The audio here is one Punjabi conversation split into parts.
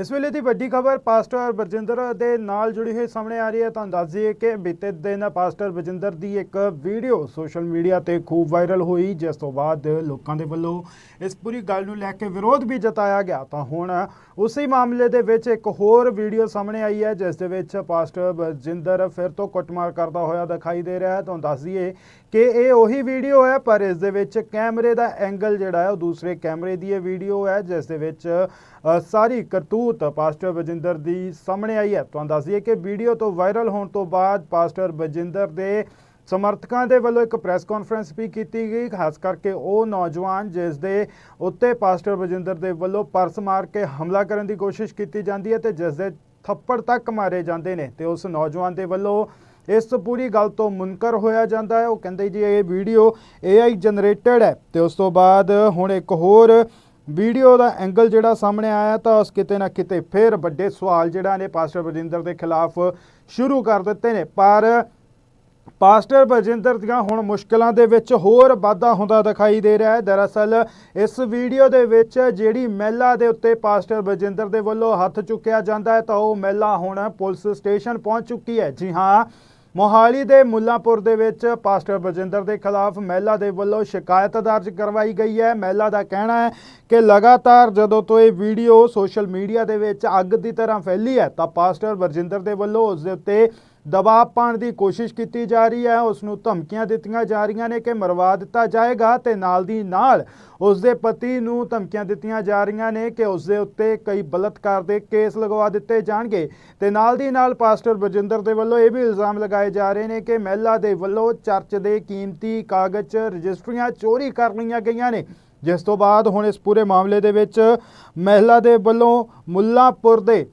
ਇਸ ਵੇਲੇ ਦੀ ਵੱਡੀ ਖਬਰ ਪਾਸਟਰ ਬਰਜਿੰਦਰ ਦੇ ਨਾਲ ਜੁੜੀ ਹੋਈ ਸਾਹਮਣੇ ਆ ਰਹੀ ਹੈ। ਤੁਹਾਨੂੰ ਦੱਸ ਦਈਏ ਕਿ ਬੀਤੇ ਦਿਨ ਪਾਸਟਰ ਬਰਜਿੰਦਰ ਦੀ ਇੱਕ ਵੀਡੀਓ ਸੋਸ਼ਲ ਮੀਡੀਆ ਤੇ ਖੂਬ ਵਾਇਰਲ ਹੋਈ, ਜਿਸ ਤੋਂ ਬਾਅਦ ਲੋਕਾਂ ਦੇ ਵੱਲੋਂ ਇਸ ਪੂਰੀ ਗੱਲ ਨੂੰ ਲੈ ਕੇ ਵਿਰੋਧ ਵੀ ਜਤਾਇਆ ਗਿਆ। ਤਾਂ ਹੁਣ ਉਸੇ ਮਾਮਲੇ ਦੇ ਵਿੱਚ ਇੱਕ ਹੋਰ ਵੀਡੀਓ ਸਾਹਮਣੇ ਆਈ ਹੈ, ਜਿਸ ਦੇ ਵਿੱਚ ਪਾਸਟਰ ਬਰਜਿੰਦਰ ਫਿਰ ਤੋਂ ਕੁੱਟਮਾਰ ਕਰਦਾ ਹੋਇਆ ਦਿਖਾਈ ਦੇ ਰਿਹਾ ਹੈ। ਤੁਹਾਨੂੰ ਦੱਸ ਦਈਏ ਕਿ ਇਹ ਉਹੀ ਵੀਡੀਓ ਹੈ, ਪਰ ਇਸ ਦੇ ਵਿੱਚ ਕੈਮਰੇ ਦਾ ਐਂਗਲ ਜਿਹੜਾ ਹੈ, ਉਹ ਦੂਸਰੇ ਕੈਮਰੇ ਦੀ ਇਹ ਵੀਡੀਓ ਹੈ, ਜਿਸ ਦੇ ਵਿੱਚ ਸਾਰੀ ਕਰਤੂਤ ਪਾਸਟਰ ਬਜਿੰਦਰ ਦੀ ਸਾਹਮਣੇ ਆਈ ਹੈ। ਤੁਹਾਨੂੰ ਦੱਸ ਦਈਏ ਕਿ ਵੀਡੀਓ ਤੋਂ ਵਾਇਰਲ ਹੋਣ ਤੋਂ ਬਾਅਦ ਪਾਸਟਰ ਬਜਿੰਦਰ ਦੇ ਸਮਰਥਕਾਂ ਦੇ ਵੱਲੋਂ ਇੱਕ ਪ੍ਰੈਸ ਕਾਨਫਰੰਸ ਵੀ ਕੀਤੀ ਗਈ, ਖਾਸ ਕਰਕੇ ਉਹ ਨੌਜਵਾਨ ਜਿਸ ਦੇ ਉੱਤੇ ਪਾਸਟਰ ਬਜਿੰਦਰ ਦੇ ਵੱਲੋਂ ਪਰਸ ਮਾਰ ਕੇ ਹਮਲਾ ਕਰਨ ਦੀ ਕੋਸ਼ਿਸ਼ ਕੀਤੀ ਜਾਂਦੀ ਹੈ ਤੇ ਜਿਸ ਦੇ ਥੱਪੜ ਤੱਕ ਮਾਰੇ ਜਾਂਦੇ ਨੇ, ਤੇ ਉਸ ਨੌਜਵਾਨ ਦੇ ਵੱਲੋਂ ਇਸ ਪੂਰੀ ਗੱਲ ਤੋਂ ਮੁਨਕਰ ਹੋਇਆ ਜਾਂਦਾ ਹੈ। ਉਹ ਕਹਿੰਦੇ ਜੀ, ਇਹ ਵੀਡੀਓ AI ਜਨਰੇਟਡ ਹੈ ਤੇ ਉਸ ਤੋਂ ਬਾਅਦ ਹੁਣ ਇੱਕ ਹੋਰ ਵੀਡੀਓ ਦਾ ਐਂਗਲ ਜਿਹੜਾ ਸਾਹਮਣੇ ਆਇਆ ਤਾਂ ਉਸ ਕਿਤੇ ਨਾ ਕਿਤੇ ਫਿਰ ਵੱਡੇ ਸਵਾਲ ਜਿਹੜਾ ਨੇ ਪਾਸਟਰ ਬਜਿੰਦਰ ਦੇ ਖਿਲਾਫ ਸ਼ੁਰੂ ਕਰ ਦਿੱਤੇ ਨੇ। ਪਰ ਪਾਸਟਰ ਬਜਿੰਦਰ ਦੀਆਂ ਹੁਣ ਮੁਸ਼ਕਲਾਂ ਦੇ ਵਿੱਚ ਹੋਰ ਵਾਧਾ ਹੁੰਦਾ ਦਿਖਾਈ ਦੇ ਰਿਹਾ ਹੈ। ਦਰਅਸਲ ਇਸ ਵੀਡੀਓ ਦੇ ਵਿੱਚ ਜਿਹੜੀ ਮਹਿਲਾ ਦੇ ਉੱਤੇ ਪਾਸਟਰ ਬਜਿੰਦਰ ਦੇ ਵੱਲੋਂ ਹੱਥ ਚੁੱਕਿਆ ਜਾਂਦਾ ਹੈ ਤਾਂ ਉਹ ਮਹਿਲਾ ਹੁਣ ਪੁਲਿਸ ਸਟੇਸ਼ਨ ਪਹੁੰਚ ਚੁੱਕੀ ਹੈ। ਜੀ ਹਾਂ ਮੋਹਾਲੀ ਦੇ ਮੁੱਲਾਪੁਰ ਦੇ ਵਿੱਚ ਪਾਸਟਰ ਬਜਿੰਦਰ ਦੇ ਖਿਲਾਫ ਮਹਿਲਾ ਦੇ ਵੱਲੋਂ ਸ਼ਿਕਾਇਤ ਦਰਜ ਕਰਵਾਈ ਗਈ ਹੈ। ਮਹਿਲਾ ਦਾ ਕਹਿਣਾ ਹੈ ਕਿ ਲਗਾਤਾਰ ਜਦੋਂ ਤੋਂ ਇਹ ਵੀਡੀਓ ਸੋਸ਼ਲ ਮੀਡੀਆ ਦੇ ਵਿੱਚ ਅੱਗ ਦੀ ਤਰ੍ਹਾਂ ਫੈਲੀ ਹੈ ਤਾਂ ਪਾਸਟਰ ਬਰਜਿੰਦਰ ਦੇ ਵੱਲੋਂ ਉਸ ਦੇ ਉੱਤੇ ਦਬਾਅ ਪਾਉਣ ਦੀ ਕੋਸ਼ਿਸ਼ ਕੀਤੀ ਜਾ ਰਹੀ ਹੈ। ਉਸ ਨੂੰ ਧਮਕੀਆਂ ਦਿੱਤੀਆਂ ਜਾ ਰਹੀਆਂ ਨੇ ਕਿ ਮਰਵਾ ਦਿੱਤਾ ਜਾਏਗਾ ਤੇ ਨਾਲ ਦੀ ਨਾਲ ਉਸ ਦੇ ਪਤੀ ਨੂੰ ਧਮਕੀਆਂ ਦਿੱਤੀਆਂ ਜਾ ਰਹੀਆਂ ਨੇ ਕਿ ਉਸ ਦੇ ਉੱਤੇ ਕਈ ਬਲਤਕਾਰ ਦੇ ਕੇਸ ਲਗਵਾ ਦਿੱਤੇ ਜਾਣਗੇ। ਤੇ ਨਾਲ ਦੀ ਨਾਲ ਪਾਸਟਰ ਬਜਿੰਦਰ ਦੇ ਵੱਲੋਂ ਇਹ ਵੀ ਇਲਜ਼ਾਮ ਲਗਾਏ ਜਾ ਰਹੇ ਨੇ ਕਿ ਮਹਿਲਾ ਦੇ ਵੱਲੋਂ ਚਰਚ ਦੇ ਕੀਮਤੀ ਕਾਗਜ਼ ਰਜਿਸਟਰੀਆਂ ਚੋਰੀ ਕਰ ਲਈਆਂ ਗਈਆਂ ਨੇ। ਜਿਸ ਤੋਂ ਬਾਅਦ ਹੁਣ ਇਸ ਪੂਰੇ ਮਾਮਲੇ ਦੇ ਵਿੱਚ ਮਹਿਲਾ ਦੇ ਵੱਲੋਂ ਮੁੱਲਾਪੁਰ ਦੇ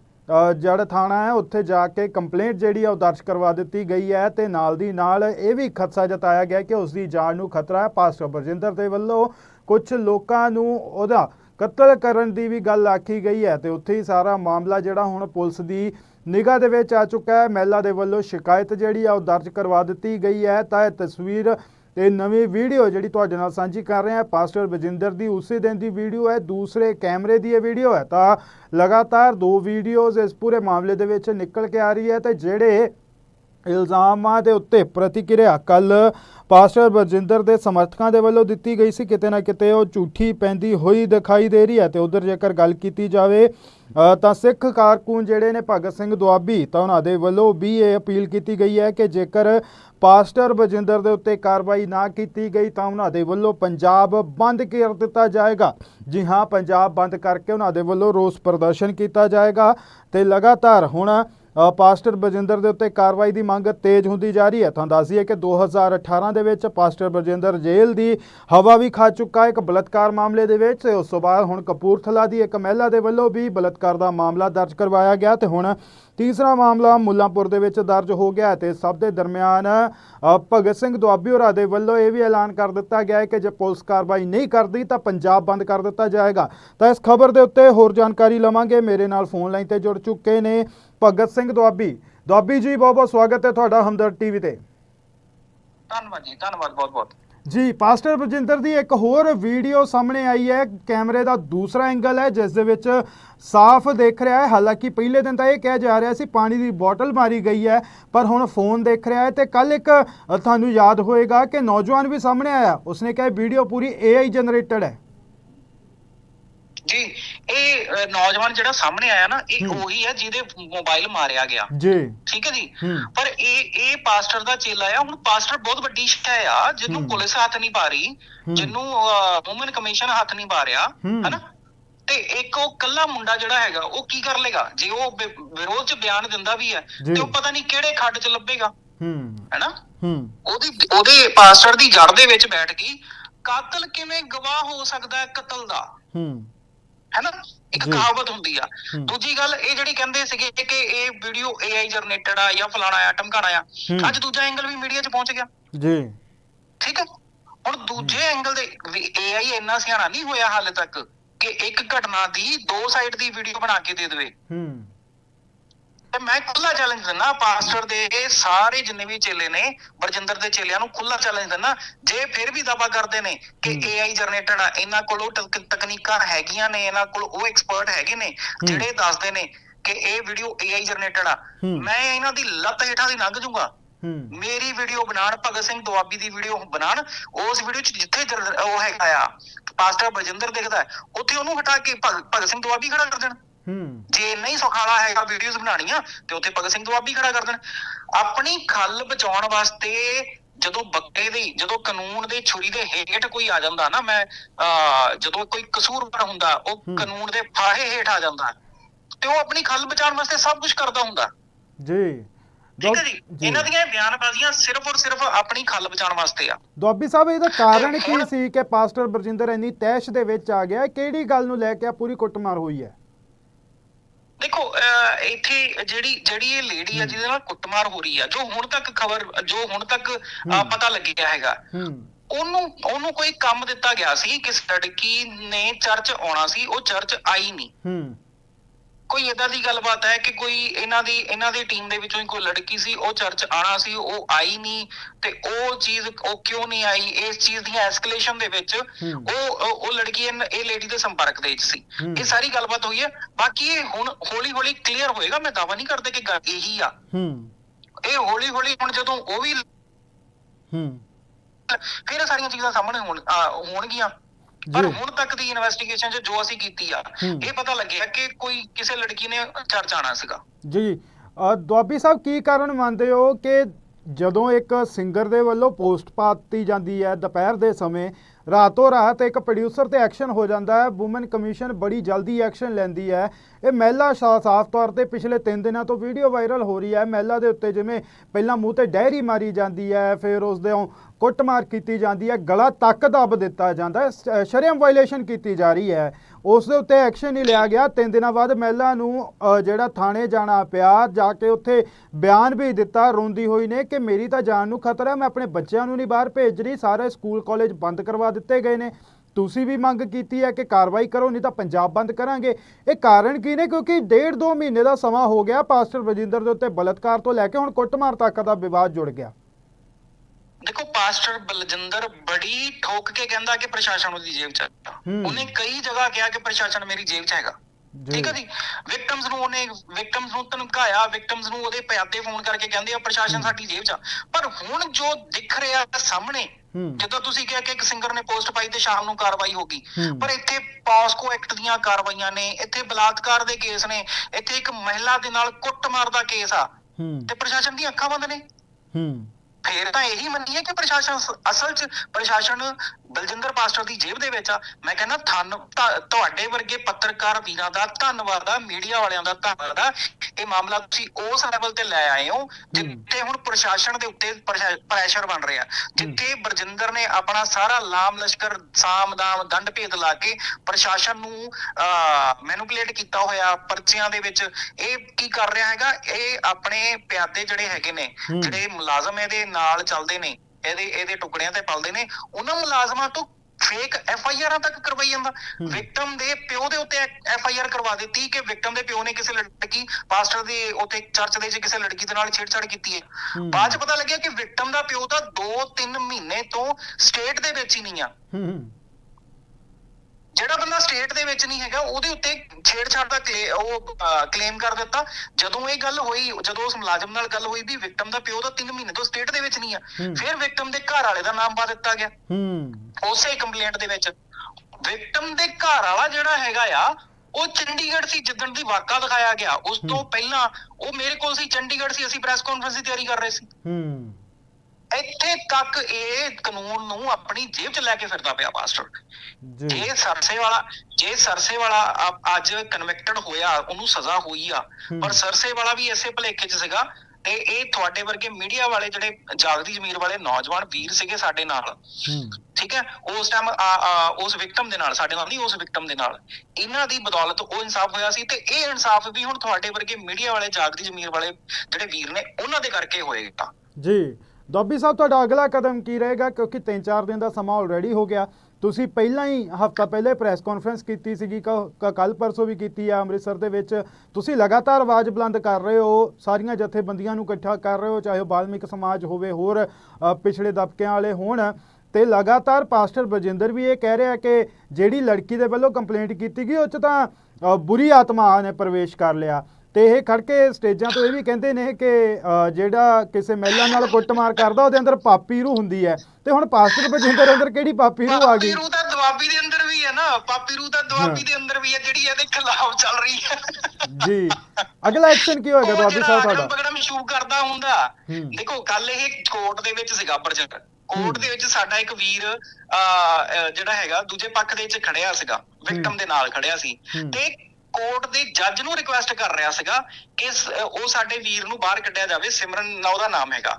ਜੜ ਥਾਣਾ ਹੈ, ਉੱਥੇ ਜਾ ਕੇ ਕੰਪਲੇਂਟ ਜਿਹੜੀ ਆ ਉਹ ਦਰਜ ਕਰਵਾ ਦਿੱਤੀ ਗਈ ਹੈ ਤੇ ਨਾਲ ਦੀ ਨਾਲ ਇਹ ਵੀ ਖਦਸ਼ਾ ਜਤਾਇਆ ਗਿਆ ਕਿ ਉਸ ਦੀ ਜਾਨ ਨੂੰ ਖਤਰਾ ਹੈ। ਪਾਸਟਰ ਬਰਜਿੰਦਰ ਦੇ ਵੱਲੋਂ ਕੁਝ ਲੋਕਾਂ ਨੂੰ ਉਹਦਾ ਕਤਲ ਕਰਨ ਦੀ ਵੀ ਗੱਲ ਆਖੀ ਗਈ ਹੈ ਤੇ ਉੱਥੇ ਹੀ ਸਾਰਾ ਮਾਮਲਾ ਜਿਹੜਾ ਹੁਣ ਪੁਲਿਸ ਦੀ ਨਿਗਾਹ ਦੇ ਵਿੱਚ ਆ ਚੁੱਕਾ ਹੈ। ਮਹਿਲਾ ਦੇ ਵੱਲੋਂ ਸ਼ਿਕਾਇਤ ਜਿਹੜੀ ਆ ਉਹ ਦਰਜ ਕਰਵਾ ਦਿੱਤੀ ਗਈ ਹੈ। ਤਾਂ ਇਹ ਤਸਵੀਰ ਤੇ ਨਵੀਂ ਵੀਡੀਓ ਜਿਹੜੀ ਤੁਹਾਡੇ ਨਾਲ ਸਾਂਝੀ ਕਰ ਰਹੇ ਹਾਂ, ਪਾਸਟਰ ਬਜਿੰਦਰ ਦੀ, ਉਸੇ ਦਿਨ ਦੀ ਵੀਡੀਓ ਹੈ, ਦੂਸਰੇ ਕੈਮਰੇ ਦੀ ਇਹ ਵੀਡੀਓ ਹੈ। ਤਾਂ ਲਗਾਤਾਰ ਦੋ ਵੀਡੀਓਜ਼ ਇਸ ਪੂਰੇ ਮਾਮਲੇ ਦੇ ਵਿੱਚ ਨਿਕਲ ਕੇ ਆ ਰਹੀ ਹੈ ਤੇ ਜਿਹੜੇ ਇਲਜ਼ਾਮਾਂ ਦੇ ਉੱਤੇ ਪ੍ਰਤੀਕਿਰਿਆ ਕੱਲ ਪਾਸਟਰ ਬਰਜਿੰਦਰ ਦੇ ਸਮਰਥਕਾਂ ਦੇ ਵੱਲੋਂ ਦਿੱਤੀ ਗਈ ਸੀ। ਕਿਤੇ ਨਾ ਕਿਤੇ ਉਹ ਝੂਠੀ ਪੈਂਦੀ ਹੋਈ ਦਿਖਾਈ ਦੇ ਰਹੀ ਹੈ ਤੇ ਉਧਰ ਜੇਕਰ ਗੱਲ ਕੀਤੀ ਜਾਵੇ ਤਾਂ ਸਿੱਖ ਕਾਰਕੂਨ ਜਿਹੜੇ ਨੇ ਭਗਤ ਸਿੰਘ ਦੁਆਬੀ, ਤਾਂ ਉਹਨਾਂ ਦੇ ਵੱਲੋਂ ਵੀ ਇਹ ਅਪੀਲ ਕੀਤੀ ਗਈ ਹੈ ਕਿ ਜੇਕਰ ਪਾਸਟਰ ਬਜਿੰਦਰ ਦੇ ਉੱਤੇ ਕਾਰਵਾਈ ਨਾ ਕੀਤੀ ਗਈ, ਤਾਂ ਉਹਨਾਂ ਦੇ ਵੱਲੋਂ ਪੰਜਾਬ ਬੰਦ ਕਰ ਦਿੱਤਾ ਜਾਏਗਾ। ਜੀ ਹਾਂ, ਪੰਜਾਬ ਬੰਦ ਕਰਕੇ ਉਹਨਾਂ ਦੇ ਵੱਲੋਂ ਰੋਸ ਪ੍ਰਦਰਸ਼ਨ ਕੀਤਾ ਜਾਏਗਾ ਤੇ ਲਗਾਤਾਰ ਹੁਣ ਪਾਸਟਰ ਬਜਿੰਦਰ ਦੇ ਉੱਤੇ ਕਾਰਵਾਈ ਦੀ ਮੰਗ ਤੇਜ਼ ਹੁੰਦੀ ਜਾ ਰਹੀ ਹੈ। ਤੁਹਾਨੂੰ ਦੱਸ ਦਈਏ ਕਿ 2018 ਦੇ ਵਿੱਚ ਪਾਸਟਰ ਬਜਿੰਦਰ ਜੇਲ੍ਹ ਦੀ ਹਵਾ ਵੀ ਖਾ ਚੁੱਕਾ ਇੱਕ ਬਲਤਕਾਰ ਮਾਮਲੇ ਦੇ ਵਿੱਚ ਤੇ ਉਸ ਤੋਂ ਬਾਅਦ ਹੁਣ ਕਪੂਰਥਲਾ ਦੀ ਇੱਕ ਮਹਿਲਾ ਦੇ ਵੱਲੋਂ ਵੀ ਬਲਤਕਾਰ ਦਾ ਮਾਮਲਾ ਦਰਜ ਕਰਵਾਇਆ ਗਿਆ ਤੇ ਹੁਣ ਤੀਸਰਾ ਮਾਮਲਾ ਮੁੱਲਾਂਪੁਰ ਦੇ ਵਿੱਚ ਦਰਜ ਹੋ ਗਿਆ ਤੇ ਸਭ ਦੇ ਦਰਮਿਆਨ ਭਗਤ ਸਿੰਘ ਦੁਆਬੀ ਹੋਰਾਂ ਦੇ ਵੱਲੋਂ ਇਹ ਵੀ ਐਲਾਨ ਕਰ ਦਿੱਤਾ ਗਿਆ ਹੈ ਕਿ ਜੇ ਪੁਲਿਸ ਕਾਰਵਾਈ ਨਹੀਂ ਕਰਦੀ ਤਾਂ ਪੰਜਾਬ ਬੰਦ ਕਰ ਦਿੱਤਾ ਜਾਏਗਾ। ਤਾਂ ਇਸ ਖਬਰ ਦੇ ਉੱਤੇ ਹੋਰ ਜਾਣਕਾਰੀ ਲਵਾਂਗੇ। ਮੇਰੇ ਨਾਲ ਫੋਨ ਲਾਈਨ ਤੇ ਜੁੜ ਚੁੱਕੇ ਨੇ ਭਗਤ ਸਿੰਘ ਦੁਆਬੀ। ਦੁਆਬੀ ਜੀ ਬਹੁਤ ਬਹੁਤ ਸਵਾਗਤ ਹੈ ਤੁਹਾਡਾ ਹਮਦਰਦ ਟੀਵੀ ਤੇ। ਧੰਨਵਾਦ ਜੀ ਧੰਨਵਾਦ ਬਹੁਤ ਬਹੁਤ। ਜੀ ਪਾਸਟਰ ਬਜਿੰਦਰ ਦੀ ਇੱਕ ਹੋਰ ਵੀਡੀਓ ਸਾਹਮਣੇ ਆਈ ਹੈ। ਕੈਮਰੇ ਦਾ ਦੂਸਰਾ ਐਂਗਲ ਹੈ ਜਿਸ ਦੇ ਵਿੱਚ ਸਾਫ਼ ਦੇਖ ਰਿਹਾ ਹੈ। ਹਾਲਾਂਕਿ ਪਹਿਲੇ ਦਿਨ ਤਾਂ ਇਹ ਕਿਹਾ ਜਾ ਰਿਹਾ ਸੀ ਪਾਣੀ ਦੀ ਬੋਤਲ ਮਾਰੀ ਗਈ ਹੈ ਪਰ ਹੁਣ ਫੋਨ ਦੇਖ ਰਿਹਾ ਹੈ ਤੇ ਕੱਲ ਇੱਕ ਤੁਹਾਨੂੰ ਯਾਦ ਹੋਏਗਾ ਕਿ ਨੌਜਵਾਨ ਵੀ ਸਾਹਮਣੇ ਆਇਆ। ਉਸਨੇ ਕਿਹਾ ਵੀਡੀਓ ਪੂਰੀ AI ਜਨਰੇਟਡ ਹੈ। ਜੀ ਇਹ ਨੌਜਵਾਨ ਜਿਹੜਾ ਸਾਹਮਣੇ ਆਇਆ ਨਾ ਇਹ। ਉਹੀ ਹੈ ਜਿਹਦੇ ਮੋਬਾਈਲ ਮਾਰਿਆ ਗਿਆ। ਜੀ। ਠੀਕ ਹੈ ਜੀ। ਪਰ ਇਹ ਇਹ ਪਾਸਟਰ ਦਾ ਚੇਲਾ ਆ। ਹੁਣ ਪਾਸਟਰ ਬਹੁਤ ਵੱਡੀ ਸ਼ੈ ਆ ਜਿਹਨੂੰ। ਪੁਲਿਸ ਹੱਥ ਨਹੀਂ ਪਾ ਰਹੀ। ਜਿਹਨੂੰ ਵੂਮਨ ਕਮਿਸ਼ਨ ਹੱਥ ਨਹੀਂ ਪਾ ਰਿਹਾ। ਹੈਨਾ? ਤੇ ਇੱਕ ਉਹ ਕੱਲਾ ਮੁੰਡਾ ਜਿਹੜਾ ਹੈਗਾ ਉਹ ਕੀ ਕਰ ਲੇਗਾ ਜੇ ਉਹ ਵਿਰੋਧ ਚ ਬਿਆਨ ਦਿੰਦਾ ਵੀ ਹੈ। ਤੇ ਉਹ ਪਤਾ ਨਹੀਂ ਕਿਹੜੇ ਖੱਡ ਚ ਲੱਭੇਗਾ। ਹੂੰ। ਹੈਨਾ? ਹੂੰ। ਉਹਦੀ ਉਹਦੇ ਪਾਸਟਰ ਦੀ ਜੜ ਦੇ ਵਿੱਚ ਬੈਠ ਗਈ। ਕਾਤਲ ਕਿਵੇਂ ਗਵਾਹ ਹੋ ਸਕਦਾ ਹੈ ਕਤਲ ਦਾ? ਹੂੰ। ਹੈਨਾ? ਇੱਕ ਜੀ। ਕਹਾਵਤ ਹੁੰਦੀ ਆ। ਹੂੰ। ਦੂਜੀ ਗੱਲ ਇਹ ਜਿਹੜੀ ਕਹਿੰਦੇ ਸੀਗੇ ਕਿ ਇਹ ਵੀਡੀਓ AI ਜਨਰੇਟਡ ਆ ਜਾਂ ਫਲਾਣਾ ਆ ਟਮਕਾਣਾ ਆ ਹੂੰ। ਅੱਜ ਦੂਜਾ ਐਂਗਲ ਵੀ ਮੀਡੀਆ 'ਚ ਪਹੁੰਚ ਗਿਆ। ਜੀ। ਠੀਕ ਹੈ ਹੁਣ ਦੂਜੇ ਐਂਗਲ ਦੇ AI ਇੰਨਾ ਸਿਆਣਾ ਨਹੀਂ ਹੋਇਆ ਹਾਲੇ ਤੱਕ ਕਿ ਇੱਕ ਘਟਨਾ ਦੀ ਦੋ ਸਾਈਡ ਦੀ ਵੀਡੀਓ ਬਣਾ ਕੇ ਦੇ ਦੇਵੇ। ਹੂੰ। ਤੇ ਮੈਂ ਖੁੱਲਾ ਚੈਲੰਜ ਦਿੰਦਾ ਪਾਸਟਰ ਦੇ ਇਹ ਸਾਰੇ ਜਿੰਨੇ ਵੀ ਚੇਲੇ ਨੇ ਬਰਜਿੰਦਰ ਦੇ ਚੇਲਿਆਂ ਨੂੰ ਖੁੱਲਾ ਚੈਲੰਜ ਦਿੰਦਾ ਜੇ ਫਿਰ ਵੀ ਦਾਵਾ ਕਰਦੇ ਨੇ ਕਿ। AI ਜਨਰੇਟਡ ਆ ਇਹਨਾਂ ਕੋਲ ਉਹ ਤਕ- ਤਕਨੀਕਾਂ ਹੈਗੀਆਂ ਨੇ ਇਹਨਾਂ ਕੋਲ ਉਹ ਐਕਸਪਰਟ ਹੈਗੇ ਨੇ ਜਿਹੜੇ ਦੱਸਦੇ ਨੇ ਕਿ ਇਹ ਵੀਡੀਓ AI ਜਨਰੇਟਡ ਆ। ਮੈਂ ਇਹਨਾਂ ਦੀ ਲੱਤ ਹੇਠਾਂ ਦੀ ਲੰਘ ਜਾਊਂਗਾ ਹੂੰ ਮੇਰੀ ਵੀਡੀਓ ਬਣਾਣ ਭਗਤ ਸਿੰਘ ਦੁਆਬੀ ਦੀ ਵੀਡੀਓ ਬਣਾਣ ਉਸ ਵੀਡੀਓ ਚ ਜਿੱਥੇ ਉਹ ਹੈਗਾ ਆ ਪਾਸਟਰ ਬਰਜਿੰਦਰ ਦਿਖਦਾ ਉੱਥੇ ਉਹਨੂੰ ਹਟਾ ਕੇ ਭਗ- ਭਗਤ ਸਿੰਘ ਦੁਆਬੀ ਖੜਾ ਕਰ ਦੇਣ ਹੂੰ। ਜੇ ਨਹੀਂ ਸੁਖਾਲਾ ਹੈਗਾ ਵੀਡੀਓਜ਼ ਬਣਾਉਣੀਆਂ ਤੇ ਉੱਥੇ ਭਗਤ ਸਿੰਘ ਦੁਆਬੀ ਖੜਾ ਕਰ ਦੇਣ। ਆਪਣੀ ਖੱਲ ਬਚਾਉਣ ਵਾਸਤੇ ਜਦੋਂ ਬੱਕੇ ਦੀ ਜਦੋਂ ਕਾਨੂੰਨ ਦੇ ਛੁਰੀ ਦੇ ਹੇਠ ਕੋਈ ਆ ਜਾਂਦਾ ਨਾ ਮੈਂ ਜਦੋਂ ਕੋਈ ਕਸੂਰਵਾਰ ਹੁੰਦਾ ਉਹ। ਕਾਨੂੰਨ ਦੇ ਫਾਹੇ ਹੇਠ ਆ ਜਾਂਦਾ। ਤੇ ਉਹ ਆਪਣੀ ਖੱਲ ਬਚਾਉਣ ਵਾਸਤੇ ਸਭ ਕੁਝ ਕਰਦਾ ਹੁੰਦਾ। ਜੀ। ਠੀਕ ਹੈ ਜੀ? ਇਹਨਾਂ ਦੀਆਂ ਬਿਆਨਬਾਜ਼ੀਆਂ ਸਿਰਫ ਔਰ ਸਿਰਫ ਆਪਣੀ ਖੱਲ ਬਚਾਉਣ ਵਾਸਤੇ ਆ। ਦੁਆਬੀ ਸਾਹਿਬ ਇਹਦਾ ਕਾਰਨ ਕੀ ਸੀ ਕਿ ਪਾਸਟਰ ਬਰਜਿੰਦਰ ਇੰਨੀ ਤੈਸ਼ ਦੇ ਵਿੱਚ ਆ ਗਿਆ? ਕਿਹੜੀ ਗੱਲ ਨੂੰ ਲੈ ਕੇ ਆ ਪੂਰੀ ਕੁੱਟਮਾਰ ਹੋਈ ਹੈ? ਦੇਖੋ ਇੱਥੇ ਜਿਹੜੀ ਜਿਹੜੀ ਇਹ ਲੇਡੀ ਆ ਜਿਹਦੇ ਨਾਲ ਕੁੱਟਮਾਰ ਹੋ ਰਹੀ ਆ ਜੋ ਹੁਣ ਤੱਕ ਖਬਰ ਜੋ ਹੁਣ ਤੱਕ। ਪਤਾ ਲੱਗਿਆ ਹੈਗਾ ਉਹਨੂੰ ਉਹਨੂੰ ਕੋਈ ਕੰਮ ਦਿੱਤਾ ਗਿਆ ਸੀ ਕਿ ਲੜਕੀ ਨੇ ਚਰਚ ਆਉਣਾ ਸੀ ਉਹ ਚਰਚ ਆਈ ਨਹੀਂ। ਹੂੰ। ਕੋਈ ਏਦਾਂ ਦੀ ਗੱਲਬਾਤ ਹੈ ਕਿ ਕੋਈ ਇਹਨਾਂ ਦੀ ਇਹਨਾਂ ਦੀ ਟੀਮ ਦੇ ਵਿੱਚੋਂ ਹੀ ਕੋਈ ਲੜਕੀ ਸੀ ਉਹ ਚਰਚ ਆਣਾ ਸੀ ਉਹ ਆਈ ਨਹੀਂ ਤੇ ਉਹ ਚੀਜ਼ ਉਹ ਕਿਉਂ ਨਹੀਂ ਆਈ? ਇਸ ਚੀਜ਼ ਦੀਆਂ ਐਸਕੇਲੇਸ਼ਨ ਦੇ ਵਿੱਚ। ਉਹ ਉਹ- ਲੜਕੀ ਇਹ ਲੇਡੀ ਦੇ ਸੰਪਰਕ ਦੇ ਵਿੱਚ ਸੀ। ਇਹ ਸਾਰੀ ਗੱਲਬਾਤ ਹੋਈ ਹੈ। ਬਾਕੀ ਇਹ ਹੁਣ ਹੌਲੀ ਹੌਲੀ ਕਲੀਅਰ ਹੋਏਗਾ ਮੈਂ ਦਾਵਾ ਨਹੀਂ ਕਰਦਾ ਕਿ ਗੱਲ ਇਹੀ ਆ। ਹੂੰ। ਇਹ ਹੌਲੀ ਹੌਲੀ ਹੁਣ ਜਦੋਂ ਉਹ ਵੀ ਹੂੰ। ਫਿਰ ਇਹ ਸਾਰੀਆਂ ਚੀਜ਼ਾਂ ਸਾਹਮਣੇ ਹੋਣ ਹੋਣਗੀਆਂ। ਪਰ। ਹੁਣ ਤੱਕ ਦੀ ਇਨਵੈਸਟੀਗੇਸ਼ਨ 'ਚ ਜੋ ਅਸੀਂ ਕੀਤੀ ਆ। ਇਹ ਪਤਾ ਲੱਗਿਆ ਕਿ ਕੋਈ ਕਿਸੇ ਲੜਕੀ ਨੇ ਚਰਚ ਆਣਾ ਸੀਗਾ ਜੀ ਦੁਆਬੀ ਸਾਹਿਬ ਕੀ ਕਾਰਨ ਮੰਨਦੇ ਹੋ ਕਿ ਜਦੋਂ ਇੱਕ ਸਿੰਗਰ ਦੇ ਵੱਲੋਂ ਪੋਸਟ ਪਾਤੀ ਜਾਂਦੀ ਹੈ ਦੁਪਹਿਰ ਦੇ ਸਮੇਂ ਰਾਤੋਂ ਰਾਤ ਇੱਕ ਪ੍ਰੋਡਿਊਸਰ ਤੇ ਐਕਸ਼ਨ ਹੋ ਜਾਂਦਾ ਹੈ ਔਮਨ ਕਮਿਸ਼ਨ ਬੜੀ ਜਲਦੀ ਐਕਸ਼ਨ ਲੈਂਦੀ ਹੈ ਇਹ ਮਹਿਲਾ ਸਾਫ਼ ਤੌਰ ਤੇ ਪਿਛਲੇ 3 ਦਿਨਾਂ ਤੋਂ ਵੀਡੀਓ ਵਾਇਰਲ ਹੋ ਰਹੀ ਹੈ ਮਹਿਲਾ ਦੇ ਉੱਤੇ ਜਿਵੇਂ ਪਹਿਲਾਂ ਮੂੰਹ ਤੇ ਡਹਿਰੀ ਮਾਰੀ ਜਾਂਦੀ ਹੈ ਫਿਰ ਉਸ ਦੇ ਕੁੱਟਮਾਰ ਕੀਤੀ ਜਾਂਦੀ ਹੈ, ਗਲਾ ਤੱਕ ਦੱਬ ਦਿੱਤਾ ਜਾਂਦਾ ਹੈ, ਸ਼- ਸ਼ਰਮ ਵਾਇਲੇਸ਼ਨ ਕੀਤੀ ਜਾ ਰਹੀ ਹੈ। ਉਸ ਦੇ ਉੱਤੇ ਐਕਸ਼ਨ ਨਹੀਂ ਲਿਆ ਗਿਆ। ਤਿੰਨ ਦਿਨਾਂ ਬਾਅਦ ਮਹਿਲਾ ਨੂੰ ਜਿਹੜਾ ਥਾਣੇ ਜਾਣਾ ਪਿਆ, ਜਾ ਕੇ ਉੱਥੇ ਬਿਆਨ ਵੀ ਦਿੱਤਾ, ਰੋਂਦੀ ਹੋਈ ਨੇ ਕਿ ਮੇਰੀ ਤਾਂ ਜਾਨ ਨੂੰ ਖਤਰਾ, ਮੈਂ ਆਪਣੇ ਬੱਚਿਆਂ ਨੂੰ ਨਹੀਂ ਬਾਹਰ ਭੇਜ ਰਹੀ, ਸਾਰੇ ਸਕੂਲ ਕਾਲਜ ਬੰਦ ਕਰਵਾ ਦਿੱਤੇ ਗਏ ਨੇ। ਤੁਸੀਂ ਵੀ ਮੰਗ ਕੀਤੀ ਹੈ ਕਿ ਕਾਰਵਾਈ ਕਰੋ, ਨਹੀਂ ਤਾਂ ਪੰਜਾਬ ਬੰਦ ਕਰਾਂਗੇ। ਇਹ ਕਾਰਨ ਕੀ ਨੇ? ਕਿਉਂਕਿ ਡੇਢ ਦੋ ਮਹੀਨੇ ਦਾ ਸਮਾਂ ਹੋ ਗਿਆ, ਪਾਸਟਰ ਵਜਿੰਦਰ ਦੇ ਉੱਤੇ ਬਲਤਕਾਰ ਤੋਂ ਲੈ ਕੇ ਹੁਣ ਕੁੱਟਮਾਰ ਤੱਕ ਦਾ ਵਿਵਾਦ ਜੁੜ ਗਿਆ। ਦੇਖੋ ਪਾਸਟਰ ਬਲਜਿੰਦਰ ਬੜੀ ਠੋਕ ਕੇ ਕਹਿੰਦਾ ਕਿ ਪ੍ਰਸ਼ਾਸਨ ਉਹਦੀ ਜੇਬ 'ਚ ਹੈ ਹੂੰ। ਉਹਨੇ ਕਈ ਜਗ੍ਹਾ ਕਿਹਾ ਕਿ ਪ੍ਰਸ਼ਾਸਨ ਮੇਰੀ ਜੇਬ 'ਚ ਹੈਗਾ। ਠੀਕ ਹੈ ਜੀ? ਵਿਕਟਮਸ ਨੂੰ ਉਹਨੇ ਵਿਕਟਮਸ ਨੂੰ ਧਮਕਾਇਆ ਵਿਕਟਮਸ ਨੂੰ ਉਹਦੇ ਪਿਆਦੇ ਫੋਨ ਕਰਕੇ ਕਹਿੰਦੇ ਆ ਪ੍ਰਸ਼ਾਸਨ ਸਾਡੀ ਜੇਬ 'ਚ ਪਰ ਹੁਣ ਜੋ ਦਿਖ ਰਿਹਾ ਸਾਹਮਣੇ ਜਦੋਂ ਤੁਸੀਂ ਕਿਹਾ ਕਿ ਇੱਕ ਸਿੰਗਰ ਨੇ ਪੋਸਟ ਪਾਈ ਤੇ ਸ਼ਾਮ ਨੂੰ ਕਾਰਵਾਈ ਹੋ ਗਈ। ਪਰ ਇੱਥੇ ਪੌਸਕੋ ਐਕਟ ਦੀਆਂ ਕਾਰਵਾਈਆਂ ਨੇ ਇੱਥੇ ਬਲਾਤਕਾਰ ਦੇ ਕੇਸ ਨੇ ਇੱਥੇ ਇੱਕ ਮਹਿਲਾ ਦੇ ਨਾਲ ਕੁੱਟਮਾਰ ਦਾ ਕੇਸ ਆ। ਤੇ ਪ੍ਰਸ਼ਾਸਨ ਦੀਆਂ ਅੱਖਾਂ ਬੰਦ ਨੇ। ਹੂੰ। ਫੇਰ ਤਾਂ ਇਹੀ ਮੰਨੀਏ ਕਿ ਪ੍ਰਸ਼ਾਸਨ ਅਸਲ 'ਚ ਪ੍ਰਸ਼ਾਸਨ ਬਲਜਿੰਦਰ ਪਾਸਟਰ ਦੀ ਜੇਬ ਦੇ ਵਿੱਚ ਆ। ਮੈਂ ਕਹਿੰਦਾ ਥੰਨ ਤੁਹਾ- ਤੁਹਾਡੇ ਵਰਗੇ ਪੱਤਰਕਾਰ ਵੀਰਾਂ ਦਾ ਧੰਨਵਾਦ ਆ ਮੀਡੀਆ ਵਾਲਿਆਂ ਦਾ ਧੰਨਵਾਦ ਆ। ਇਹ ਮਾਮਲਾ ਤੁਸੀਂ ਉਸ ਲੈਵਲ ਤੇ ਲੈ ਆਏ ਹੋ ਜਿੱਥੇ ਹੁਣ ਪ੍ਰਸ਼ਾਸਨ ਦੇ ਉੱਤੇ ਪ੍ਰੈਸ਼ਰ ਬਣ ਰਿਹਾ। ਜਿੱਥੇ ਬਰਜਿੰਦਰ ਨੇ ਆਪਣਾ ਸਾਰਾ ਲਾਮ ਲਸ਼ਕਰ ਸਾਮ ਦਾਮ ਦੰਡ ਭੇਦ ਲਾ ਕੇ ਪ੍ਰਸ਼ਾਸਨ ਨੂੰ ਮੈਨੂਪੂਲੇਟ ਕੀਤਾ ਹੋਇਆ ਪਰਚਿਆਂ ਦੇ ਵਿੱਚ। ਇਹ ਕੀ ਕਰ ਰਿਹਾ ਹੈਗਾ? ਇਹ ਆਪਣੇ ਪਿਆਦੇ ਜਿਹੜੇ ਹੈਗੇ ਨੇ। ਜਿਹੜੇ ਮੁਲਾਜ਼ਮ ਇਹਦੇ ਨਾਲ ਚੱਲਦੇ ਨੇ ਇਹਦੇ ਇਹਦੇ ਟੁਕੜਿਆਂ ਤੇ ਪਲਦੇ ਨੇ ਉਹਨਾਂ ਮੁਲਾਜ਼ਮਾਂ ਤੋਂ ਫੇਕ ਐਫ ਆਈ ਆਰਾਂ ਤੱਕ ਕਰਵਾਈ ਜਾਂਦਾ। ਵਿਕਟਮ ਦੇ ਪਿਓ ਦੇ ਉੱਤੇ ਐਫ ਆਈ ਆਰ ਕਰਵਾ ਦਿੱਤੀ ਕਿ ਵਿਕਟਮ ਦੇ ਪਿਓ ਨੇ ਕਿਸੇ ਲੜਕੀ ਪਾਸਟਰ ਦੇ ਉੱਤੇ ਚਰਚ ਦੇ ਵਿੱਚ ਕਿਸੇ ਲੜਕੀ ਦੇ ਨਾਲ ਛੇੜਛਾੜ ਕੀਤੀ ਹੈ। ਬਾਅਦ ਚ ਪਤਾ ਲੱਗਿਆ ਕਿ ਵਿਕਟਮ ਦਾ ਪਿਓ ਤਾਂ 2-3 ਮਹੀਨੇ ਤੋਂ ਸਟੇਟ ਦੇ ਵਿੱਚ ਹੀ ਨਹੀਂ ਆ ਜਿਹੜਾ ਬੰਦਾ ਸਟੇਟ ਦੇ ਵਿੱਚ ਨਹੀਂ ਹੈਗਾ ਉਹਦੇ ਉੱਤੇ ਛੇੜਛਾੜ ਦਾ ਉਹ ਕਲੇਮ ਕਰ ਦਿੱਤਾ। ਜਦੋਂ ਇਹ ਗੱਲ ਹੋਈ ਜਦੋਂ ਉਸ ਮੁਲਾਜ਼ਮ ਨਾਲ ਗੱਲ ਹੋਈ ਵੀ ਵਿਕਟਮ ਦਾ ਪਿਓ ਤਾਂ 3 ਮਹੀਨੇ ਤੋਂ ਸਟੇਟ ਦੇ ਵਿੱਚ ਨਹੀਂ ਆ। ਫਿਰ ਵਿਕਟਮ ਦੇ ਘਰ ਵਾਲੇ ਦਾ ਨਾਮ ਪਾ ਦਿੱਤਾ ਗਿਆ। ਹੂੰ। ਉਸੇ ਕੰਪਲੇਂਟ ਦੇ ਵਿੱਚ। ਵਿਕਟਮ ਦੇ ਘਰ ਵਾਲਾ ਜਿਹੜਾ ਹੈਗਾ ਆ ਉਹ ਚੰਡੀਗੜ੍ਹ ਸੀ ਜਿੱਦਣ ਦੀ ਵਾਕਾ ਦਿਖਾਇਆ ਗਿਆ। ਉਸ ਤੋਂ ਪਹਿਲਾਂ ਉਹ ਮੇਰੇ ਕੋਲ ਸੀ ਚੰਡੀਗੜ੍ਹ ਸੀ ਅਸੀਂ ਪ੍ਰੈਸ ਕਾਨਫਰੰਸ ਦੀ ਤਿਆਰੀ ਕਰ ਰਹੇ ਸੀ। ਹੂੰ। ਇੱਥੇ ਤੱਕ ਇਹ ਕਾਨੂੰਨ ਨੂੰ ਆਪਣੀ ਜੇਬ 'ਚ ਲੈ ਕੇ ਫਿਰਦਾ ਪਿਆ ਪਾਸਟਰ ਜੀ। ਸਰਸੇ ਵਾਲਾ ਜੇ ਸਰਸੇ ਵਾਲਾ ਅੱਜ ਕਨਵਿਕਟਡ ਹੋਇਆ ਉਹਨੂੰ ਸਜ਼ਾ ਹੋਈ ਆ। ਪਰ ਸਰਸੇ ਵਾਲਾ ਵੀ ਐਸੇ ਭਲੇਖੇ 'ਚ ਸੀਗਾ ਤੇ ਇਹ ਤੁਹਾਡੇ ਵਰਗੇ ਮੀਡੀਆ ਵਾਲੇ ਜਿਹੜੇ ਜਾਗਦੀ ਜ਼ਮੀਰ ਵਾਲੇ ਨੌਜਵਾਨ ਵੀਰ ਸੀਗੇ ਸਾਡੇ ਨਾਲ ਹੂੰ। ਠੀਕ ਹੈ? ਉਸ ਟਾਈਮ ਉਸ ਵਿਕਟਮ ਦੇ ਨਾਲ ਸਾਡੇ ਨਾਲ ਨਹੀਂ ਉਸ ਵਿਕਟਮ ਦੇ ਨਾਲ ਇਹਨਾਂ ਦੀ ਬਦੌਲਤ ਉਹ ਇਨਸਾਫ ਹੋਇਆ ਸੀ ਤੇ ਇਹ ਇਨਸਾਫ ਵੀ ਹੁਣ ਤੁਹਾਡੇ ਵਰਗੇ ਮੀਡੀਆ ਵਾਲੇ ਜਾਗਦੀ ਜ਼ਮੀਰ ਵਾਲੇ ਜਿਹੜੇ ਵੀਰ ਨੇ ਉਹਨਾਂ ਦੇ ਕਰਕੇ ਹੋਏਗਾ। ਜੀ। ਦੋਬੀ ਸਾਹਿਬ, ਤੁਹਾਡਾ ਅਗਲਾ ਕਦਮ ਕੀ ਰਹੇਗਾ? ਕਿਉਂਕਿ 3-4 ਦਿਨ ਦਾ ਸਮਾਂ ਆਲਰੇਡੀ ਹੋ ਗਿਆ। ਤੁਸੀਂ ਪਹਿਲਾਂ ਹੀ ਹਫਤਾ ਪਹਿਲੇ ਪ੍ਰੈਸ ਕਾਨਫਰੰਸ ਕੀਤੀ ਸੀਗੀ ਕੱਲ ਪਰਸੋਂ ਵੀ ਕੀਤੀ ਆ ਅੰਮ੍ਰਿਤਸਰ ਦੇ ਵਿੱਚ। ਤੁਸੀਂ ਲਗਾਤਾਰ ਆਵਾਜ਼ ਬੁਲੰਦ ਕਰ ਰਹੇ ਹੋ, ਸਾਰੀਆਂ ਜਥੇਬੰਦੀਆਂ ਨੂੰ ਇਕੱਠਾ ਕਰ ਰਹੇ ਹੋ, ਚਾਹੇ ਉਹ ਬਾਲਮਿਕ ਸਮਾਜ ਹੋਵੇ, ਹੋਰ ਪਿਛੜੇ ਦਬਕਿਆਂ ਵਾਲੇ ਹੋਣ। ਤੇ ਲਗਾਤਾਰ ਪਾਸਟਰ ਬਜਿੰਦਰ ਵੀ ਇਹ ਕਹਿ ਰਿਹਾ ਕਿ ਜਿਹੜੀ ਲੜਕੀ ਦੇ ਵੱਲੋਂ ਕੰਪਲੇਂਟ ਕੀਤੀ ਗਈ, ਉਹ ਚ ਤਾਂ ਬੁਰੀ ਆਤਮਾ ਨੇ ਪ੍ਰਵੇਸ਼ ਕਰ ਲਿਆ। ਤੇ ਇਹ ਖੜ ਕੇ ਸਟੇਜਾਂ ਤੋਂ ਇਹ ਵੀ ਕਹਿੰਦੇ ਨੇ ਕਿ ਜਿਹੜਾ ਕਿਸੇ ਮਹਿਲਾ ਨਾਲ ਕੁੱਟਮਾਰ ਕਰਦਾ ਉਹਦੇ ਅੰਦਰ ਪਾਪੀ ਰੂਹ ਹੁੰਦੀ ਹੈ। ਤੇ ਹੁਣ ਪਾਸਟਰ ਬਜਿੰਦਰ ਅੰਦਰ ਕਿਹੜੀ ਪਾਪੀ ਰੂਹ ਆ ਗਈ? ਪਾਪੀ ਰੂ ਤਾਂ ਦਵਾਬੀ ਦੇ ਅੰਦਰ ਵੀ ਹੈ ਨਾ। ਪਾਪੀ ਰੂ ਤਾਂ ਦਵਾਬੀ ਦੇ ਅੰਦਰ ਵੀ ਹੈ ਜਿਹੜੀ ਇਹਦੇ ਖਿਲਾਫ ਚੱਲ ਰਹੀ ਹੈ। ਜੀ। ਅਗਲਾ ਐਕਸ਼ਨ ਕੀ ਹੋਏਗਾ? ਜਿਹੜਾ ਸਾਹਿਬ ਤੁਹਾਡਾ? ਬਗੜਮ ਸ਼ੂ ਕਰਦਾ ਹੁੰਦਾ। ਦੇਖੋ ਕੱਲ ਇਹ ਕੋਰਟ ਦੇ ਵਿੱਚ ਸੀਗਾ ਪ੍ਰਜੈਕਟ ਹੂੰ। ਕੋਰਟ ਦੇ ਵਿੱਚ ਸਾਡਾ ਇੱਕ ਵੀਰ ਜਿਹੜਾ ਹੈਗਾ ਦੂਜੇ ਪੱਖ ਦੇ ਵਿੱਚ ਖੜਿਆ ਸੀਗਾ। ਵਿਕਟਮ ਦੇ ਨਾਲ ਖੜਿਆ ਸੀ। ਤੇ ਕੋਰਟ ਦੇ ਜੱਜ ਨੂੰ ਰਿਕੁਐਸਟ ਕਰ ਰਿਹਾ ਸੀਗਾ ਕਿ ਸ- ਉਹ ਸਾਡੇ ਵੀਰ ਨੂੰ ਬਾਹਰ ਕੱਢਿਆ ਜਾਵੇ ਸਿਮਰਨ ਨਾ ਉਹਦਾ ਨਾਮ ਹੈਗਾ।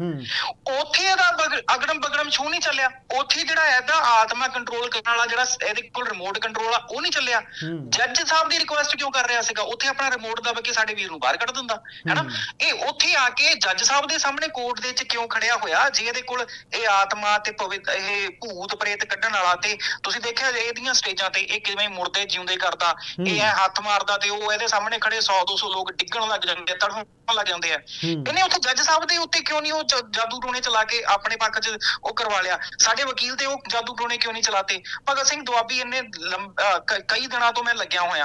ਉੱਥੇ ਇਹਦਾ ਅਗੜਮ ਬਗੜਮ ਛੂ ਨਹੀਂ ਚੱਲਿਆ। ਉੱਥੇ ਜਿਹੜਾ ਇਹਦਾ ਆਤਮਾ ਕੰਟਰੋਲ ਕਰਨ ਵਾਲਾ ਜਿਹੜਾ ਸ- ਇਹਦੇ ਕੋਲ ਰਿਮੋਟ ਕੰਟਰੋਲ ਆ ਉਹ ਨਹੀਂ ਚੱਲਿਆ। ਜੱਜ ਸਾਹਿਬ ਦੀ ਰਿਕੁਐਸਟ ਕਿਉਂ ਕਰ ਰਿਹਾ ਸੀਗਾ? ਉੱਥੇ ਆਪਣਾ ਰਿਮੋਟ ਦਬ ਕੇ ਸਾਡੇ ਵੀਰ ਨੂੰ ਬਾਹਰ ਕੱਢ ਦਿੰਦਾ ਹੈਨਾ। ਇਹ ਉੱਥੇ ਆ ਕੇ ਜੱਜ ਸਾਹਿਬ ਦੇ ਸਾਹਮਣੇ ਕੋਰਟ ਦੇ ਵਿੱਚ ਕਿਉਂ ਖੜਿਆ ਹੋਇਆ? ਜੇ ਇਹਦੇ ਕੋਲ ਇਹ ਆਤਮਾ ਤੇ ਪਵਿੱਤ ਇਹ ਭੂਤ ਪ੍ਰੇਤ ਕੱਢਣ ਵਾਲਾ ਤੇ ਤੁਸੀਂ ਦੇਖਿਆ ਜੇ ਇਹਦੀਆਂ ਸਟੇਜਾਂ ਤੇ ਇਹ ਕਿਵੇਂ ਮੁਰਦੇ ਜਿਉਂਦੇ ਕਰਦਾ ਇਹ ਹੱਥ ਮਾਰਦਾ ਤੇ ਉਹ ਇਹਦੇ ਸਾਹਮਣੇ ਖੜੇ 100 200 ਲੋਕ ਡਿੱਗਣ ਲੱਗ ਜਾਂਦੇ ਆ ਤੜਫਣ ਲੱਗ ਜਾਂਦੇ ਆ। ਇਹਨੇ ਉੱਥੇ ਜੱਜ ਸਾਹਿਬ ਦੇ ਉੱਤੇ ਕਿਉਂ ਨਹੀਂ ਉਹ ਜਾਦੂ ਟੋਣੇ ਚਲਾ ਕੇ ਆਪਣੇ ਪੱਖ 'ਚ ਉਹ ਕਰਵਾ ਲਿਆ? ਸਾਡੇ ਵਕੀਲ ਤੇ ਉਹ ਜਾਦੂ ਟੋਣੇ ਕਿਉਂ ਨਹੀਂ ਚਲਾਤੇ? ਭਗਤ ਸਿੰਘ ਦੁਆਬੀ ਕ- ਕਈ ਦਿਨਾਂ ਤੋਂ ਮੈਂ ਲੱਗਿਆ ਹੋਇਆ।